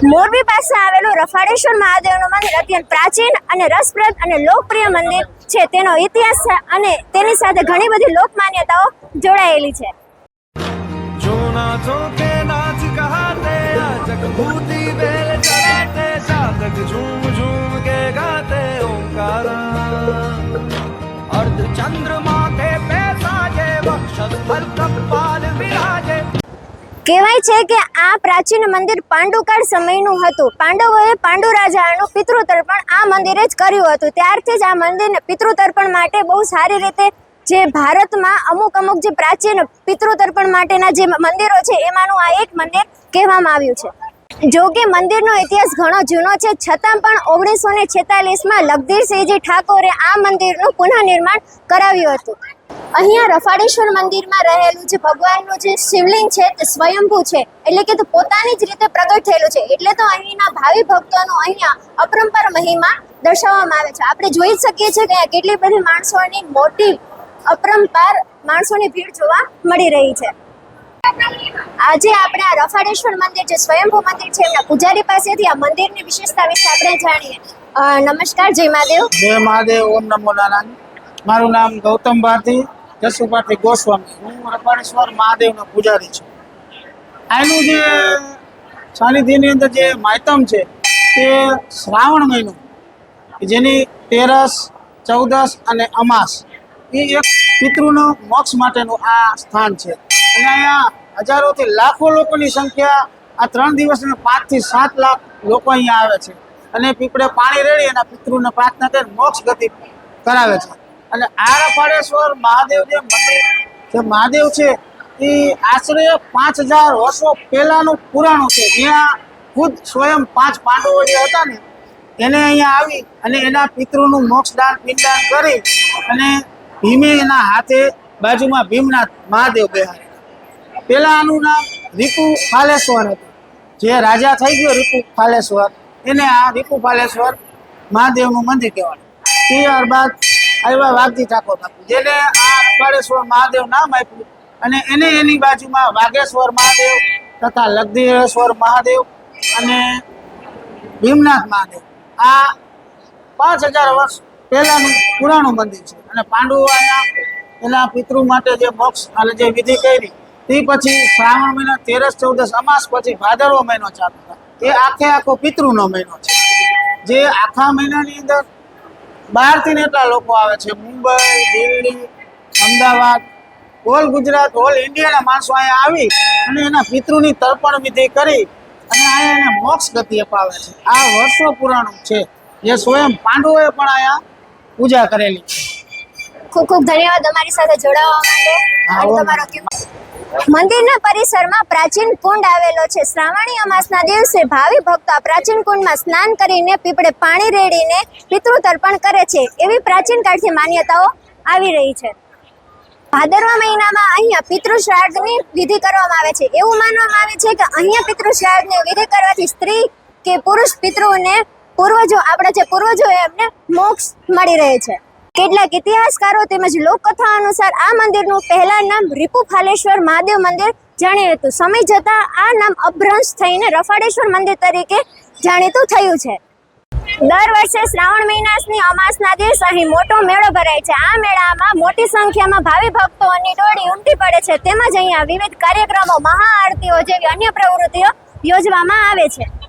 મોરબી પાસે આવેલું રફાડેશ્વર મહાદેવનું મંદિર અત્યંત પ્રાચીન અને રસપ્રદ અને લોકપ્રિય મંદિર છે. તેનો ઇતિહાસ છે અને તેની સાથે ઘણી બધી લોકમાન્યતાઓ જોડાયેલી છે. જગભૂતિ વેલ ચડાતે સાધક ઝૂમ કહેવાય છે કે આ પ્રાચીન મંદિર પાંડુકાળ સમયનું હતું. પાંડવોએ પાંડુ રાજાનું પિતૃતર્પણ આ મંદિરે જ કર્યું હતું. ત્યારથી જ આ મંદિરને પિતૃતર્પણ માટે બહુ સારી રીતે જે ભારતમાં અમુક અમુક જે પ્રાચીન પિતૃતર્પણ માટેના જે મંદિરો છે, એમાંનું આ એક મંદિર કહેવામાં આવ્યું છે. જો કે મંદિરનો ઇતિહાસ ઘણો જૂનો છે, છતાં પણ ઓગણીસો ને છેતાલીસમાં લગધીરસિંહજી ઠાકોરે આ મંદિરનું પુનઃનિર્માણ કરાવ્યું હતું. અહીંયા રફાડેશ્વર મંદિરમાં રહેલું જે ભગવાનનું જે શિવલિંગ છે તે સ્વયંભૂ છે. એટલે કે તે પોતાની જ રીતે પ્રગટ થયેલું છે. એટલે તો અહીંના ભાવિ ભક્તોનો અહીંયા અપરંપર મહિમા દર્શાવવામાં આવે છે. આપણે જોઈ શકીએ છીએ કે કેટલી બધી માણસોની મોટી અપરંપાર માણસોની ભીડ જોવા મળી રહી છે. આજે આપણે આ રફાડેશ્વર મંદિર જે સ્વયંભૂ મંદિર છે એમના પૂજારી પાસેથી આ મંદિરની વિશેષતા વિશે આપણે જાણીએ. નમસ્કાર, જય મહાદેવ. જય મહાદેવ, ઓમ નમો નારાયણ. મારું નામ ગૌતમ ભારતી. જસુભારતી ગોસ્વામી, હું રપાણેશ્વર મહાદેવનો પૂજારી છું. આનું જે સાનિધ્યની અંદર જે માયતમ છે, તે શ્રાવણ મહિનો જેની તેરસ, ચૌદસ અને અમાસ, એ એક પિતૃનો મોક્ષ માટેનું આ સ્થાન છે. અને અહીંયા હજારોથી લાખો લોકોની સંખ્યા આ ત્રણ દિવસને પાંચથી સાત લાખ લોકો અહીંયા આવે છે. અને પીપળે પાણી રેડી અને પિતૃને પ્રાર્થના કરી મોક્ષ ગતિ કરાવે છે. અને આ રફાળેશ્વર મહાદેવ જે મંદિર જે મહાદેવ છે, એ આશરે પાંચ હજાર વર્ષો પહેલાનું પુરાણું છે. જ્યાં ખુદ સ્વયં પાંચ પાંડવો જે હતા ને, એને અહીંયા આવી અને એના પિતૃનું મોક્ષદાન પિંડદાન કરી અને ભીમે એના હાથે બાજુમાં ભીમનાથ મહાદેવ બેહાડ્યા. પેલા આનું નામ રીપુ ફાલેશ્વર હતું. જે રાજા થઈ ગયો રીપુ ફાલેશ્વર, એને આ રીપુ ફાલેશ્વર મહાદેવનું મંદિર કહેવાય. ત્યારબાદ આવ્યા વાઘજી ઠાકોર બાપુ. જેને આ રપાળેશ્વર મહાદેવ નામ આપ્યું અને એને એની બાજુમાં વાઘેશ્વર મહાદેવ તથા લગ્નેશ્વર મહાદેવ અને ભીમનાથ મહાદેવ. આ પાંચ હજાર વર્ષ પહેલાનું પુરાણું મંદિર છે. અને પાંડુઓના એના પિતૃ માટે જે મોક્ષ અને જે વિધિ કરી, તે પછી શ્રાવણ મહિના તેરસ ચૌદસ અમાસ પછી ભાદરવો મહિનો ચાલુ એ આખે આખો પિતૃનો મહિનો છે. જે આખા મહિનાની અંદર બહારથી ને એટલા લોકો આવે છે. મુંબઈ દિલ્હી અમદાવાદ ઓલ ગુજરાત ઓલ ઇન્ડિયાના માણસો અહીંયા આવી અને એના પિતૃની તર્પણ વિધિ કરી અને અહીંયા એને મોક્ષ ગતિ અપાવે છે. આ વર્ષો પુરાણું છે. જે સ્વયં પાંડવોએ પણ અહીંયા પૂજા કરેલી ખૂબ ખૂબ ધન્યવાદ અમારી સાથે જોડાવા માટે. તમારો મંદિરના પરિસરમાં પ્રાચીન કુંડ આવેલો છે. શ્રાવણી અમાસના દિવસે ભાવિ ભક્તો પ્રાચીન કુંડમાં સ્નાન કરીને પીપળે પાણી રેડીને પિતૃ તર્પણ કરે છે. એવી પ્રાચીન કાળથી માન્યતાઓ આવી રહી છે. ભાદરવા મહિનામાં અહીંયા પિતૃ વિધિ કરવામાં આવે છે. એવું માનવામાં આવે છે કે અહીંયા પિતૃ વિધિ કરવાથી સ્ત્રી કે પુરુષ પિતૃને પૂર્વજો, આપણા જે પૂર્વજો એમને મોક્ષ મળી રહે છે. કેટલાક ઇતિહાસકારો તેમજ લોકકથા અનુસાર આ મંદિરનું પહેલા નામ રીપુ ફાલેશ્વર મહાદેવ મંદિર જાણીતું હતું. સમય જતાં આ નામ અભ્રંશ થઈને રફાડેશ્વર મંદિર તરીકે જાણીતું થયું છે. દર વર્ષે શ્રાવણ મહિનાની અમાસના દિવસ અહીં મોટો મેળો ભરાય છે. આ મેળામાં મોટી સંખ્યામાં ભાવિ ભક્તોની ટોળી ઉમટી પડે છે. તેમજ અહીંયા વિવિધ કાર્યક્રમો, મહાઆરતીઓ જેવી અન્ય પ્રવૃત્તિઓ યોજવામાં આવે છે.